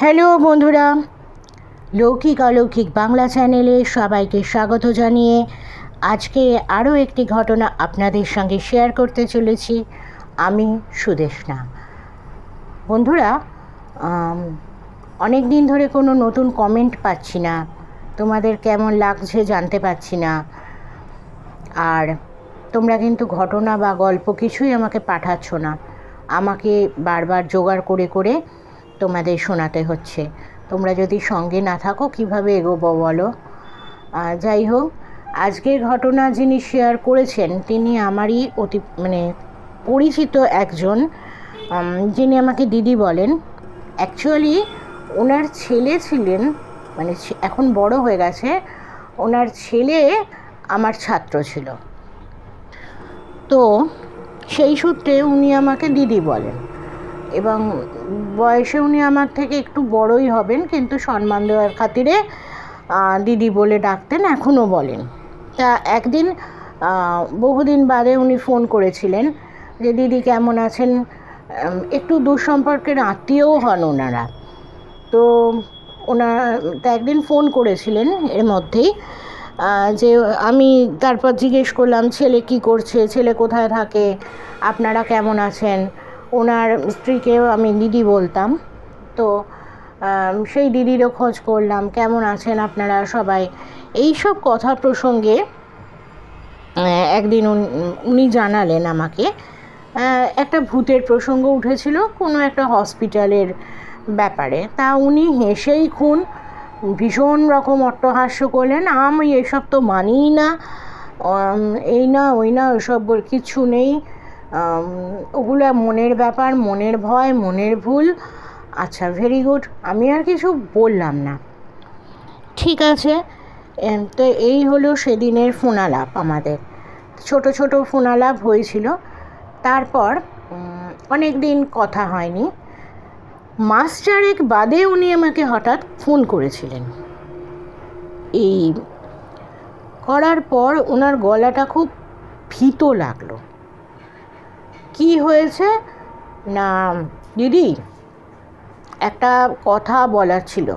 Hello বন্ধুরা, লৌকিক অলৌকিক বাংলা চ্যানেলে সবাইকে স্বাগত জানিয়ে আজকে আরও একটি ঘটনা আপনাদের সঙ্গে শেয়ার করতে চলেছি। আমি সুদেশনা বন্ধুরা অনেক দিন ধরে কোনো নতুন কমেন্ট পাচ্ছি না। তোমাদের কেমন লাগছে জানতে পারছি না। আর তোমরা কিন্তু ঘটনা বা গল্প কিছুই আমাকে পাঠাচ্ছ না। আমাকে বারবার জোগাড় করে করে তোমাদের শোনাতে হচ্ছে। তোমরা যদি সঙ্গে না থাকো, কীভাবে এগোবো বলো? যাই হোক, আজকের ঘটনা যিনি শেয়ার করেছেন, তিনি আমারই অতি মানে পরিচিত একজন যিনি আমাকে দিদি বলেন। অ্যাকচুয়ালি ওনার ছেলে ছিলেন মানে এখন বড় হয়ে গেছে, ওনার ছেলে আমার ছাত্র ছিল। তো সেই সূত্রে উনি আমাকে দিদি বলেন। এবং বয়সে উনি আমার থেকে একটু বড়ই হবেন, কিন্তু সম্মান দেওয়ার খাতিরে দিদি বলে ডাকতেন এখনও বলেন। তা একদিন বহুদিন বাদে উনি ফোন করেছিলেন যে, দিদি কেমন আছেন? একটু দুঃসম্পর্কের আত্মীয়ও হন ওনারা। তো ওনার তা একদিন ফোন করেছিলেন এর মধ্যেই যে, আমি তারপর জিজ্ঞেস করলাম, ছেলে কি করছে? ছেলে কোথায় থাকে? আপনারা কেমন আছেন? ওনার স্ত্রীকেও আমি দিদি বলতাম। তো সেই দিদিরও খোঁজ করলাম, কেমন আছেন আপনারা সবাই? এই সব কথা প্রসঙ্গে একদিন উনি জানালেন আমাকে একটা ভূতের প্রসঙ্গ উঠেছিল কোনো একটা হসপিটালের ব্যাপারে। তা উনি হেসেই খুন, ভীষণ রকম অট্টহাস্য করলেন, আমি এসব তো মানিই না এই না, ওই না বল- কিছু নেই। ওগুলো মনের ব্যাপার, মনের ভয়, মনের ভুল। আচ্ছা ভেরি গুড আমি আর কিছু বললাম না। ঠিক আছে। তো এই হলো সেদিনের ফোনালাপ আমাদের। ছোট ছোট ফোনালাপ হয়েছিল। তারপর অনেক দিন কথা হয়নি। মাস চারেক বাদে উনি আমাকে হঠাৎ ফোন করেছিলেন। এই, করার পর ওনার গলাটা খুব ভীত লাগল। কি হয়েছে? না, দিদি, একটা কথা বলার ছিল।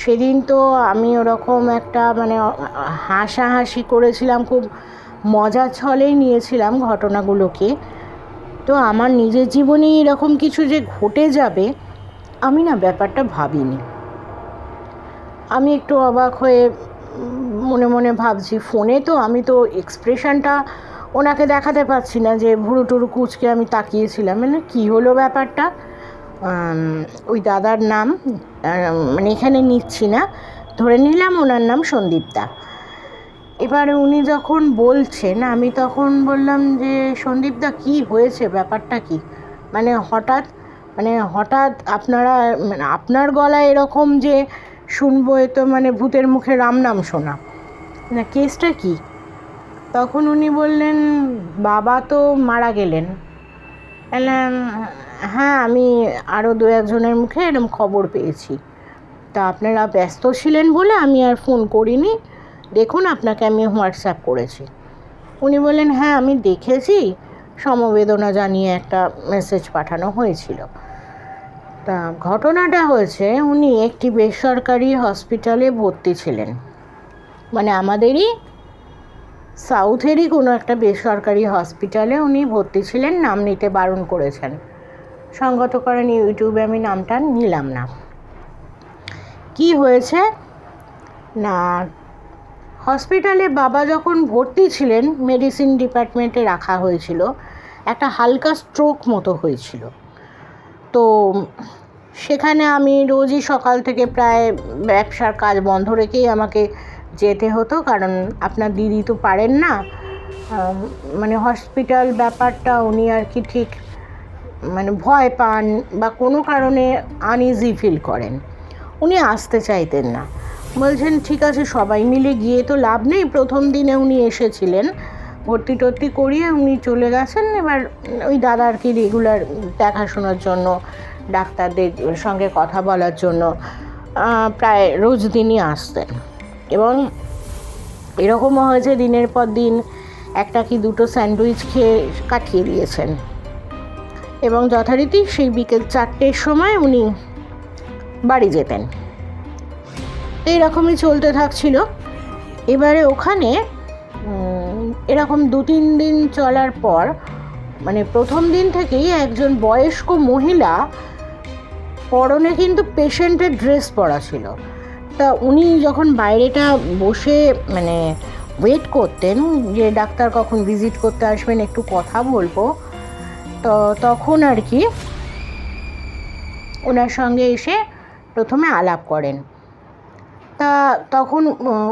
সেদিন তো আমি ওরকম একটা মানে হাসাহাসি করেছিলাম, খুব মজা ছলেই নিয়েছিলাম ঘটনাগুলোকে। তো আমার নিজের জীবনে এরকম কিছু যে ঘটে যাবে, আমি না ব্যাপারটা ভাবিনি। আমি একটু অবাক হয়ে মনে মনে ভাবছি, ফোনে তো আমি তো এক্সপ্রেশনটা ওনাকে দেখাতে পারছি না যে ভুরু টুরু কুচকে আমি তাকিয়েছিলাম। মানে কী হলো ব্যাপারটা? ওই দাদার নাম মানে এখানে নিচ্ছি না। ধরে নিলাম ওনার নাম সন্দীপদা। এবার উনি যখন বলছেন, আমি তখন বললাম যে, সন্দীপদা, কি হয়েছে? ব্যাপারটা কি? মানে হঠাৎ মানে হঠাৎ আপনারা মানে আপনার গলায় এরকম যে শুনব এ তো মানে ভূতের মুখে রাম নাম শোনা। না, কেসটা কি? তখন উনি বললেন, বাবা তো মারা গেলেন। হ্যাঁ আমি আরও দু একজনের মুখে এরকম খবর পেয়েছি। তা আপনারা ব্যস্ত ছিলেন বলে আমি আর ফোন করিনি। দেখুন, আপনাকে আমি হোয়াটসঅ্যাপ করেছি। উনি বললেন হ্যাঁ আমি দেখেছি। সমবেদনা জানিয়ে একটা মেসেজ পাঠানো হয়েছিল। তা ঘটনাটা হয়েছে, উনি একটি বেসরকারি হসপিটালে ভর্তি ছিলেন। মানে আমাদেরই সাউথেরই কোনো একটা বেসরকারি হসপিটালে উনি ভর্তি ছিলেন, নাম নিতে বারণ করেছেন। সঙ্গত করেন ইউটিউবে আমি নামটা নিলাম না। কি হয়েছে? না, হসপিটালে বাবা যখন ভর্তি ছিলেন, মেডিসিন ডিপার্টমেন্টে রাখা হয়েছিল, একটা হালকা স্ট্রোক মতো হয়েছিল। তো সেখানে আমি রোজই সকাল থেকে প্রায় ব্যবসার কাজ বন্ধ রেখেই আমাকে যেতে হতো, কারণ আপনার দিদি তো পারেন না। মানে হসপিটাল ব্যাপারটা উনি আর কি ঠিক মানে ভয় পান বা কোনো কারণে আনইজি ফিল করেন। উনি আসতে চাইতেন না। বলছেন, ঠিক আছে, সবাই মিলে গিয়ে তো লাভ নেই। প্রথম দিনে উনি এসেছিলেন। ভর্তি টর্তি করিয়ে উনি চলে গেছেন। এবার ওই দাদা আর কি রেগুলার দেখাশোনার জন্য, ডাক্তারদের সঙ্গে কথা বলার জন্য প্রায় রোজ দিনই আসতেন। এবং এরকমও হয়েছে দিনের পর দিন একটা কি দুটো স্যান্ডউইচ খেয়ে কাটিয়ে দিয়েছেন। এবং যথারীতি সেই বিকেল চারটের সময় উনি বাড়ি যেতেন। এইরকমই চলতে থাকছিল। এবারে ওখানে এরকম দু তিন দিন চলার পর মানে প্রথম দিন থেকেই একজন বয়স্ক মহিলা পরনে কিন্তু পেশেন্টের ড্রেস পরা ছিল। তা উনি যখন বাইরেটা বসে মানে ওয়েট করতেন, যে ডাক্তার কখন ভিজিট করতে আসবেন, একটু কথা বলব, তো তখন আর কি ওনার সঙ্গে এসে প্রথমে আলাপ করেন। তা তখন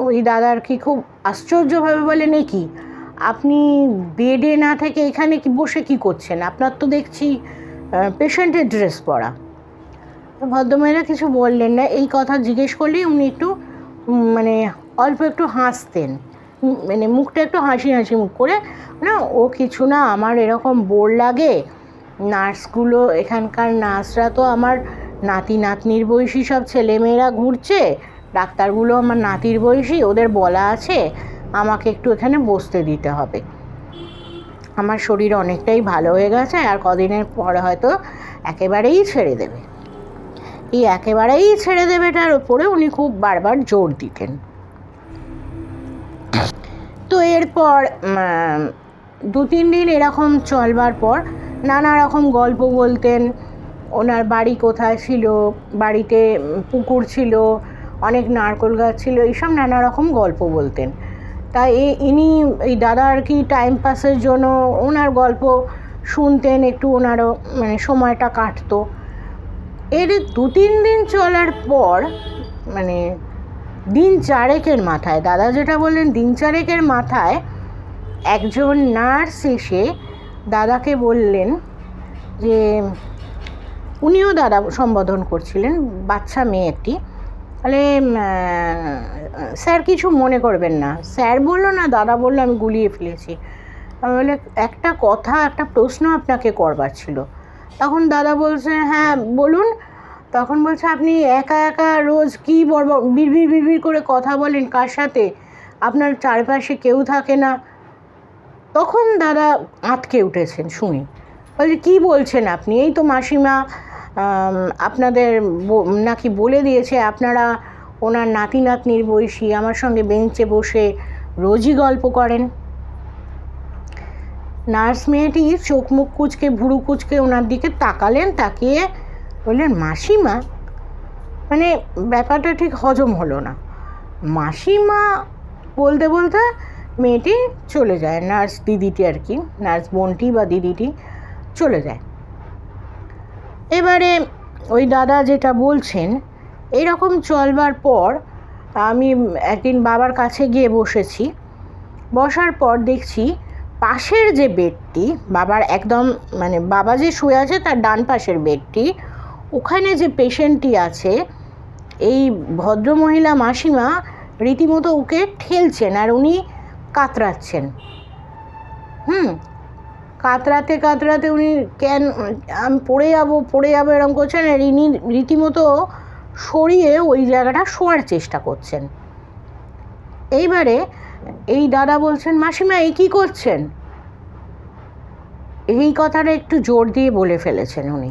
ওই দাদার কি খুব আশ্চর্যভাবে বলেন, "এ কি, আপনি বেডে না থেকে এখানে কি, বসে কি করছেন? আপনার তো দেখছি পেশেন্টের ড্রেস পরা। ভদ্রমহিলা কিছু বললেন না। এই কথা জিজ্ঞেস করলেই উনি একটু মানে অল্প একটু হাসতেন। মানে মুখটা একটু হাসি হাসি মুখ করে, না, ও কিছু না, আমার এরকম বোর লাগে। নার্সগুলো, এখানকার নার্সরা তো আমার নাতি নাতনির বয়সী সব ছেলেমেয়েরা ঘুরছে। ডাক্তারগুলো আমার নাতির বয়সী, ওদের বলা আছে, আমাকে একটু এখানে বসতে দিতে হবে। আমার শরীর অনেকটাই ভালো হয়ে গেছে, আর কদিনের পরে হয়তো একেবারেই ছেড়ে দেবে। এই একেবারেই ছেড়ে দেবেটার ওপরে উনি খুব বারবার জোর দিতেন। তো এরপর দু তিন দিন এরকম চলবার পর নানা রকম গল্প বলতেন। ওনার বাড়ি কোথায় ছিল, বাড়িতে পুকুর ছিল, অনেক নারকেল গাছ ছিল, এইসব নানা রকম গল্প বলতেন। তাই ইনি, এই দাদা আর কি টাইম পাসের জন্য ওনার গল্প শুনতেন, একটু ওনারও মানে সময়টা কাটতো। এর দু তিন দিন চলার পর মানে দিন চারেকের মাথায়, দাদা যেটা বললেন দিন চারেকের মাথায়, একজন নার্স এসে দাদাকে বললেন যে, উনিও দাদা সম্বোধন করছিলেন, বাচ্চা মেয়ে একটি। তাহলে স্যার কিছু মনে করবেন না। স্যার বলল, না, দাদা বলল, আমি গুলিয়ে ফেলেছি। আমি বলে, একটা কথা, একটা প্রশ্ন আপনাকে করবার ছিল। তখন দাদা বলছে হ্যাঁ বলুন। তখন বলছে, আপনি একা একা রোজ কী বড় বিড়বিড় বিড়বিড় করে কথা বলেন কার সাথে? আপনার চারপাশে কেউ থাকে না। তখন দাদা আটকে উঠেছেন শুনি। বলছে, কী বলছেন আপনি? এই তো মাসিমা আপনাদের নাকি বলে দিয়েছে আপনারা ওনার নাতি নাতনির বয়সী, আমার সঙ্গে বেঞ্চে বসে রোজই গল্প করেন। নার্স মেয়েটি চোখ মুখ কুচকে, ভুরু কুচকে ওনার দিকে তাকালেন, তাকিয়ে বললেন, মাসিমা? মানে ব্যাপারটা ঠিক হজম হলো না। মাসিমা? বলতে বলতে মেয়েটি চলে যায়। নার্স দিদিটি আর কি, নার্স বোনটি বা দিদিটি চলে যায়। এবারে ওই দাদা যেটা বলছেন, এরকম চলবার পর আমি একদিন বাবার কাছে গিয়ে বসেছি। বসার পর দেখছি পাশের যে বেডটি, বাবার একদম মানে বাবা যে শুয়ে আছে তার ডান পাশের বেডটি, ওখানে যে পেশেন্টটি আছে, এই ভদ্রমহিলা মাসিমা রীতিমতো ওকে ঠেলছেন আর উনি কাতরাচ্ছেন। হুম? কাতরাতে কাতরাতে উনি কেন, আমি পড়ে যাব পড়ে যাব এরকম করছেন আর ইনি রীতিমতো সরিয়ে ওই জায়গাটা শোয়ার চেষ্টা করছেন। এইবারে এই দাদা বলছেন, মাসিমা, এই কী করছেন? এই কথাটা একটু জোর দিয়ে বলে ফেলেছেন উনি।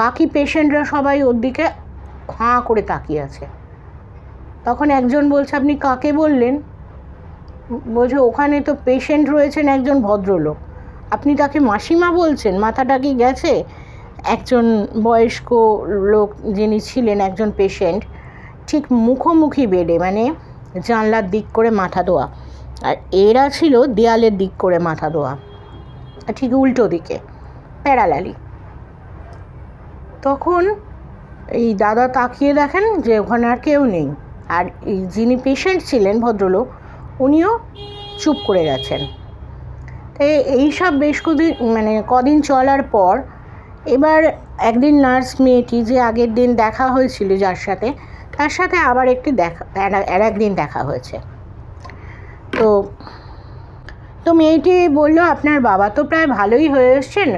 বাকি পেশেন্টরা সবাই ওর দিকে হাঁ করে তাকিয়ে আছে। তখন একজন বলছে, আপনি কাকে বললেন? বলছে, ওখানে তো পেশেন্ট রয়েছেন একজন ভদ্রলোক। আপনি তাকে মাসিমা বলছেন? মাথাটা কি গেছে? একজন বয়স্ক লোক যিনি ছিলেন একজন পেশেন্ট, ঠিক মুখোমুখি বেডে মানে জানলার দিক করে মাথা দোয়া। আর এরা ছিল দেয়ালের দিক করে মাথা দোয়া। ঠিক উল্টো দিকে, প্যারালালি। তখন এই দাদা তাকিয়ে দেখেন যে ওখানে আর কেউ নেই। আর এই যিনি পেশেন্ট ছিলেন, ভদ্রলোক, উনিও চুপ করে গেছেন। তাই এইসব বেশ কদিন মানে কদিন চলার পর, এবার একদিন নার্স মেয়েটি যে আগের দিন দেখা হয়েছিল যার সাথে তার সাথে আবার একটি দেখা আর একদিন দেখা হয়েছে। তো তো মেয়েটি বলল, আপনার বাবা তো প্রায় ভালোই হয়ে এসছেন।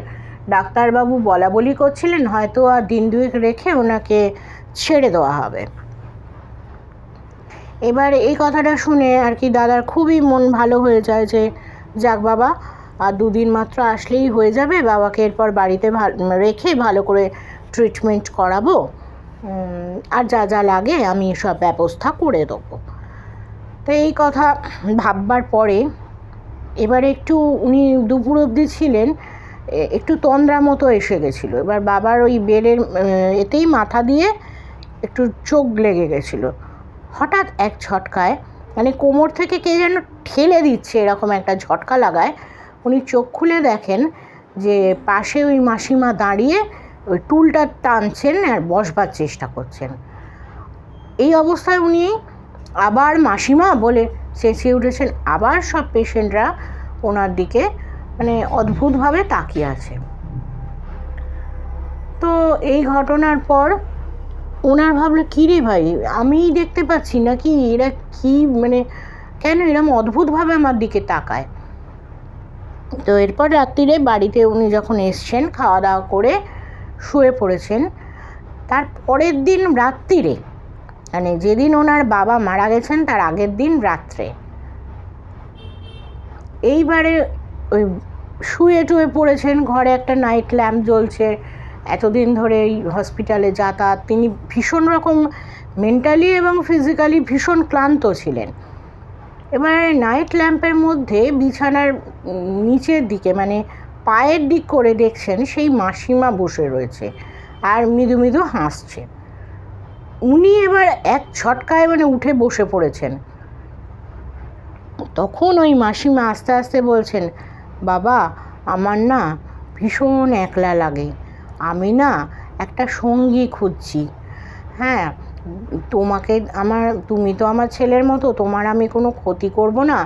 ডাক্তারবাবু বলা বলি করছিলেন, হয়তো আর দিন দুয়েক রেখে ওনাকে ছেড়ে দেওয়া হবে। এবার এই কথাটা শুনে আর কি দাদার খুবই মন ভালো হয়ে যায় যে, যাক বাবা, আর দুদিন মাত্র আসলেই হয়ে যাবে। বাবাকে এরপর বাড়িতে রেখে ভালো করে ট্রিটমেন্ট করাবো। আর যা যা লাগে আমি সব ব্যবস্থা করে দেবো। তো এই কথা ভাববার পরে এবারে একটু উনি দুপুর অবধি ছিলেন একটু তন্দ্রা মতো এসে গেছিল। এবার বাবার ওই বেলের এতেই মাথা দিয়ে একটু চোখ লেগে গেছিল। হঠাৎ এক ঝটকায় মানে কোমর থেকে কে যেন ঠেলে দিচ্ছে এরকম একটা ঝটকা লাগায়, উনি চোখ খুলে দেখেন যে পাশে ওই মাসিমা দাঁড়িয়ে ওই টুলটা টানছেন আর বসবার চেষ্টা করছেন। এই অবস্থায় উনি আবার মাসিমা বলে চেঁচিয়ে উঠেছেন আবার সব পেশেন্টরা ওনার দিকে মানে অদ্ভুতভাবে তাকিয়ে আছে। তো এই ঘটনার পর ওনার ভাবলো কী রে ভাই? আমিই দেখতে পাচ্ছি না কি? এরা কি মানে কেন এরম অদ্ভুতভাবে আমার দিকে তাকায়? তো এরপর রাত্রিরে বাড়িতে উনি যখন এসছেন, খাওয়া দাওয়া করে শুয়ে পড়েছেন। তার পরের দিন রাত্রিরে মানে যেদিন ওনার বাবা মারা গেছেন, তার আগের দিন রাত্রে। এইবারে ওই শুয়ে টুয়ে পড়েছেন, ঘরে একটা নাইট ল্যাম্প জ্বলছে। এতদিন ধরে এই হসপিটালে যাতায়াত, তিনি ভীষণ রকম মেন্টালি এবং ফিজিক্যালি ভীষণ ক্লান্ত ছিলেন। এবার নাইট ল্যাম্পের মধ্যে বিছানার নিচের দিকে মানে পায়ের দিক করে দেখছেন সেই মাসিমা বসে রয়েছে আর মৃদু মৃদু হাসছে। উনি এবার এক ছটকায় মানে উঠে বসে পড়েছেন। তখন ওই মাসিমা আস্তে আস্তে বলছেন, বাবা, আমার না ভীষণ একলা লাগে। আমি না একটা সঙ্গী খুঁজছি। হ্যাঁ তোমাকে আমার, তুমি তো আমার ছেলের মতো, তোমার আমি কোনো ক্ষতি করব না।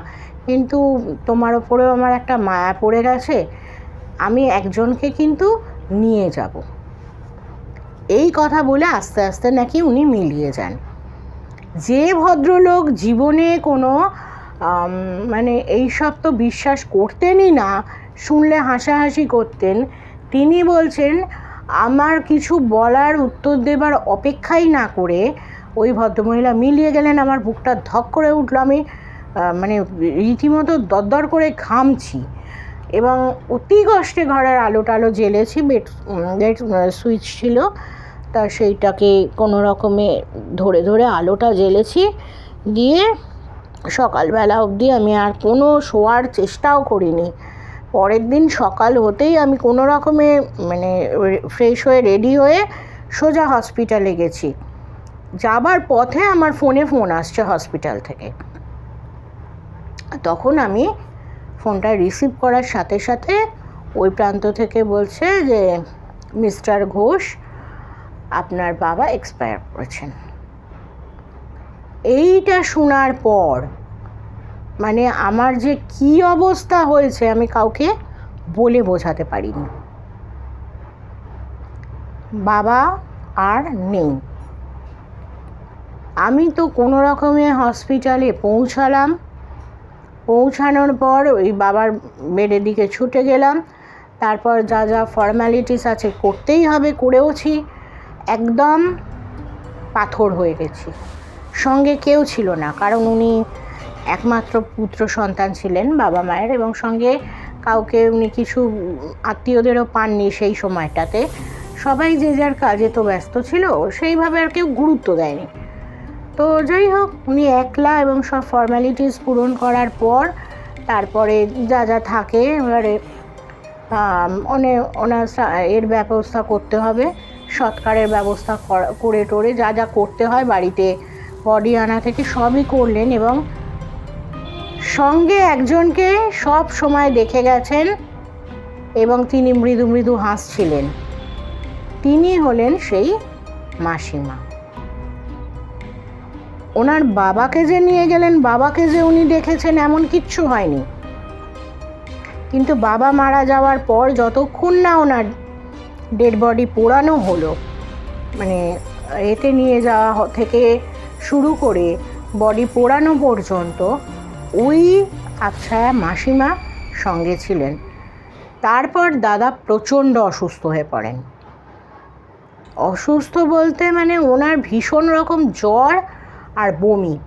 কিন্তু তোমার ওপরেও আমার একটা মায়া পড়ে গেছে। আমি একজনকে কিন্তু নিয়ে যাব। এই কথা বলে আস্তে আস্তে নাকি উনি মিলিয়ে যান। যে ভদ্রলোক জীবনে কোনো মানে এই সব তো বিশ্বাস করতেনই না, শুনলে হাসাহাসি করতেন, তিনি বলছেন, আমার কিছু বলার উত্তর দেবার অপেক্ষাই না করে ওই ভদ্রমহিলা মিলিয়ে গেলেন, আমার বুকটা ধক করে উঠল, আমি মানে রীতিমতো দরদর করে ঘামছি। এবং অতি কষ্টে ঘরের আলো টালো জ্বেলেছি, বেড বেড সুইচ ছিল। তা সেইটাকে কোনো রকমে ধরে ধরে আলোটা জ্বেলেছি। দিয়ে সকালবেলা অবধি আমি আর কোনো শোয়ার চেষ্টাও করিনি। পরের দিন সকাল হতেই আমি কোনো রকমে মানে ফ্রেশ হয়ে, রেডি হয়ে সোজা হসপিটালে গেছি। যাবার পথে আমার ফোনে ফোন আসছে হসপিটাল থেকে। তখন আমি ফোনটা রিসিভ করার সাথে সাথে ওই প্রান্ত থেকে বলছে যে, মিস্টার ঘোষ, আপনার বাবা এক্সপায়ার করেছেন। এইটা শোনার পর মানে আমার যে কি অবস্থা হয়েছে আমি কাউকে বলে বোঝাতে পারিনি। বাবা আর নেই। আমি তো কোনো রকমে হসপিটালে পৌঁছালাম পৌঁছানোর পর ওই বাবার বেডের দিকে ছুটে গেলাম। তারপর যা যা ফর্ম্যালিটিস আছে করতেই হবে, করেওছি। একদম পাথর হয়ে গেছি। সঙ্গে কেউ ছিল না, কারণ উনি একমাত্র পুত্র সন্তান ছিলেন বাবা মায়ের এবং সঙ্গে কাউকে উনি কিছু আত্মীয়দেরও পাননি সেই সময়টাতে। সবাই যে যার কাজে তো ব্যস্ত ছিল, সেইভাবে আর কেউ গুরুত্ব দেয়নি। তো যাই হোক, উনি একলা এবং সব ফর্ম্যালিটিস পূরণ করার পর তারপরে যা যা থাকে, এবারে অনে ওনার এর ব্যবস্থা করতে হবে। সৎকারের ব্যবস্থা করে টোরে যা যা করতে হয় বাড়িতে। বডি আনা থেকে সবই করলেন এবং সঙ্গে একজনকে সব সময় দেখে গেছেন এবং তিনি মৃদু মৃদু হাসছিলেন। তিনি হলেন সেই মাসিমা। ওনার বাবাকে যে নিয়ে গেলেন, বাবাকে যে উনি দেখেছেন, এমন কিচ্ছু হয়নি। কিন্তু বাবা মারা যাওয়ার পর যতক্ষণ না ওনার ডেড বডি পোড়ানো হলো মানে এতে নিয়ে যাওয়া থেকে শুরু করে বডি পোড়ানো পর্যন্ত ওই আবছায়া মাসিমা সঙ্গে ছিলেন। তারপর দাদা প্রচণ্ড অসুস্থ হয়ে পড়েন। অসুস্থ বলতে মানে ওনার ভীষণ রকম জ্বর আর বমি।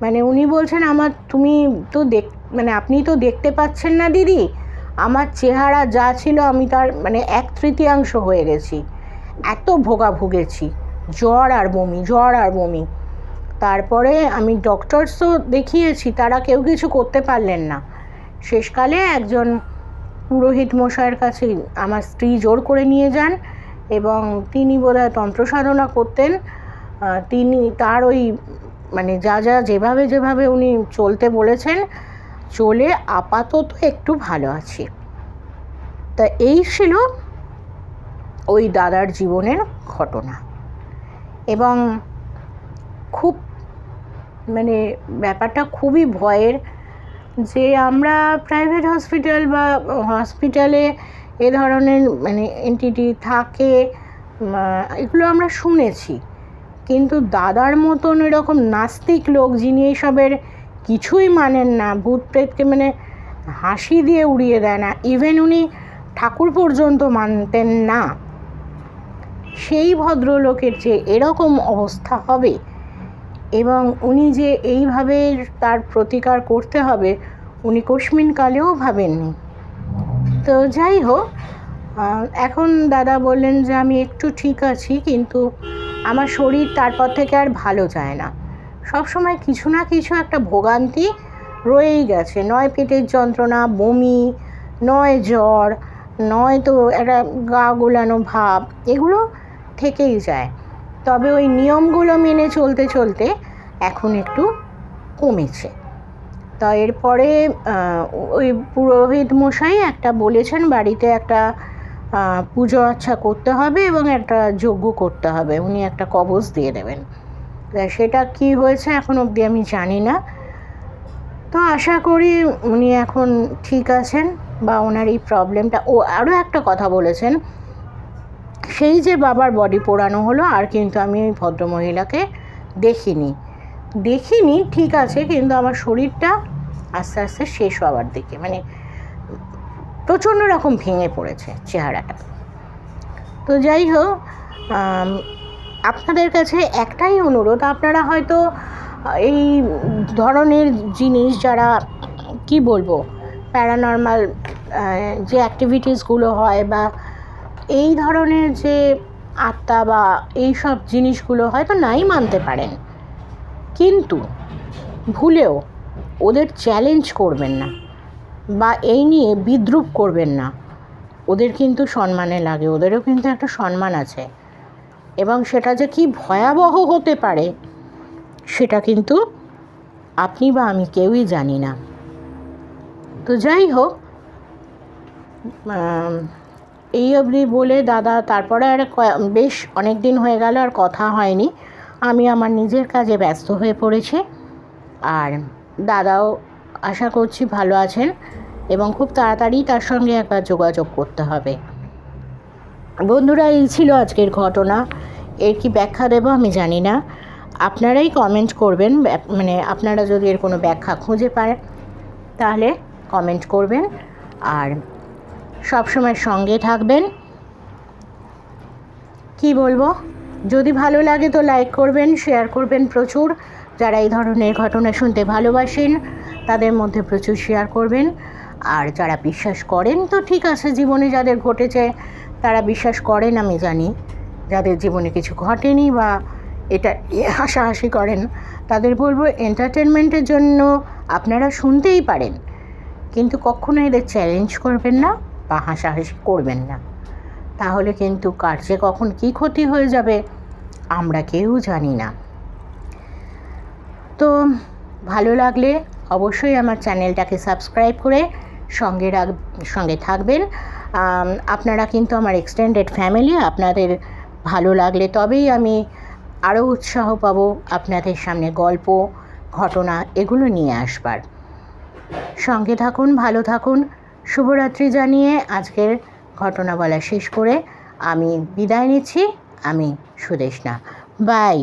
মানে উনি বলছেন, আমার তুমি তো দেখ মানে আপনি তো দেখতে পাচ্ছেন না দিদি। আমার চেহারা যা ছিল আমি তার মানে এক তৃতীয়াংশ হয়ে গেছি। এত ভোগা ভুগেছি। জ্বর আর বমি, জ্বর আর বমি। তারপরে আমি ডক্টরসও দেখিয়েছি, তারা কেউ কিছু করতে পারলেন না। শেষকালে একজন পুরোহিত মশাইয়ের কাছে আমার স্ত্রী জোর করে নিয়ে যান এবং তিনি বোধহয় তন্ত্র সাধনা করতেন। তিনি তার ওই মানে যা যা যেভাবে যেভাবে উনি চলতে বলেছেন, চলে আপাতত একটু ভালো আছি। তা এই ছিল ওই দাদার জীবনের ঘটনা। এবং খুব মানে ব্যাপারটা খুবই ভয়ের যে আমরা প্রাইভেট হসপিটাল বা হসপিটালে এ ধরনের মানে এনটিটি থাকে এগুলো আমরা শুনেছি। কিন্তু দাদার মতন এরকম নাস্তিক লোক যিনি এইসবের কিছুই মানেন না, ভূত প্রেতকে মানে হাসি দিয়ে উড়িয়ে দেয় না ইভেন উনি ঠাকুর পর্যন্ত মানতেন না। সেই ভদ্রলোকের যে এরকম অবস্থা হবে এবং উনি যে এইভাবে তার প্রতিকার করতে হবে, উনি কোশ্মিন কালেও ভাবেননি। তো যাই হোক এখন দাদা বললেন যে আমি একটু ঠিক আছি, কিন্তু আমার শরীর তারপর থেকে আর ভালো যায় না। সব সময় কিছু না কিছু একটা ভোগান্তি রয়েই গেছে। নয় পেটের যন্ত্রণা, বমি, নয় জ্বর, নয় তো একটা গা গোলানো ভাব, এগুলো থেকেই যায়। তবে ওই নিয়মগুলো মেনে চলতে চলতে এখন একটু কমেছে। তা এরপরে ওই পুরোহিত মশাই একটা বলেছেন, বাড়িতে একটা পুজো আচ্ছা করতে হবে এবং একটা যজ্ঞ করতে হবে। উনি একটা কবজ দিয়ে দেবেন। সেটা কি হয়েছে এখন অবধি আমি জানি না। তো আশা করি উনি এখন ঠিক আছেন বা ওনার এই প্রবলেমটা। ও আরও একটা কথা বলেছেন, সেই যে বাবার বডি পোড়ানো হলো, আর কিন্তু আমি ওই ভদ্রমহিলাকে দেখিনি। দেখিনি, ঠিক আছে, কিন্তু আমার শরীরটা আস্তে আস্তে শেষ হওয়ার দিকে। মানে প্রচণ্ড রকম ভেঙে পড়েছে চেহারাটা। তো যাই হোক আপনাদের কাছে একটাই অনুরোধ, আপনারা হয়তো এই ধরনের জিনিস যারা, কি বলব প্যারানর্মাল যে অ্যাক্টিভিটিসগুলো হয় বা এই ধরনের যে আত্মা বা এই সব জিনিসগুলো হয়তো নাই মানতে পারেন। কিন্তু ভুলেও ওদের চ্যালেঞ্জ করবেন না। বা এই নিয়ে বিদ্রুপ করবেন না। ওদের কিন্তু সম্মানে লাগে, ওদেরও কিন্তু একটা সম্মান আছে। এবং সেটা যে কি ভয়াবহ হতে পারে, সেটা কিন্তু আপনি বা আমি কেউই জানি না। তো যাই হোক এই অবধি বলে দাদা, তারপরে আর বেশ অনেক দিন হয়ে গেল আর কথা হয়নি। আমি আমার নিজের কাজে ব্যস্ত হয়ে পড়েছি। আর দাদাও আশা করছি ভালো আছেন। এবং খুব তাড়াতাড়ি তার সঙ্গে একবার যোগাযোগ করতে হবে। বন্ধুরা, এই ছিল আজকের ঘটনা। এর কি ব্যাখ্যা দেবো আমি জানি না। আপনারাই কমেন্ট করবেন মানে আপনারা যদি এর কোনো ব্যাখ্যা খুঁজে পান, তাহলে কমেন্ট করবেন। আর সবসময় সঙ্গে থাকবেন। কি বলব? যদি ভালো লাগে তো লাইক করবেন শেয়ার করবেন প্রচুর। যারা এই ধরনের ঘটনা শুনতে ভালোবাসেন, তাদের মধ্যে প্রচুর শেয়ার করবেন। আর যারা বিশ্বাস করেন, তো ঠিক আছে, জীবনে যাদের ঘটেছে, তারা বিশ্বাস করেন আমি জানি। যাদের জীবনে কিছু ঘটেনি বা এটা হাসাহাসি করেন, তাদের বলব এন্টারটেনমেন্টের জন্য আপনারা শুনতেই পারেন। কিন্তু কখনো এদের চ্যালেঞ্জ করবেন না বা হাসাহাসি করবেন না। তাহলে কিন্তু কার যে কখন কী ক্ষতি হয়ে যাবে, আমরা কেউ জানি না। তো ভালো লাগলে অবশ্যই আমার চ্যানেলটাকে সাবস্ক্রাইব করে সঙ্গে রাখ, সঙ্গে থাকবেন। আপনারা কিন্তু আমার এক্সটেন্ডেড ফ্যামিলি আপনাদের ভালো লাগলে তবেই আমি আরও উৎসাহ পাব আপনাদের সামনে গল্প, ঘটনা এগুলো নিয়ে আসবার। সঙ্গে থাকুন, ভালো থাকুন। শুভরাত্রি জানিয়ে আজকের ঘটনা বলা শেষ করে আমি বিদায় নিচ্ছি। আমি সুদেশনা। বাই।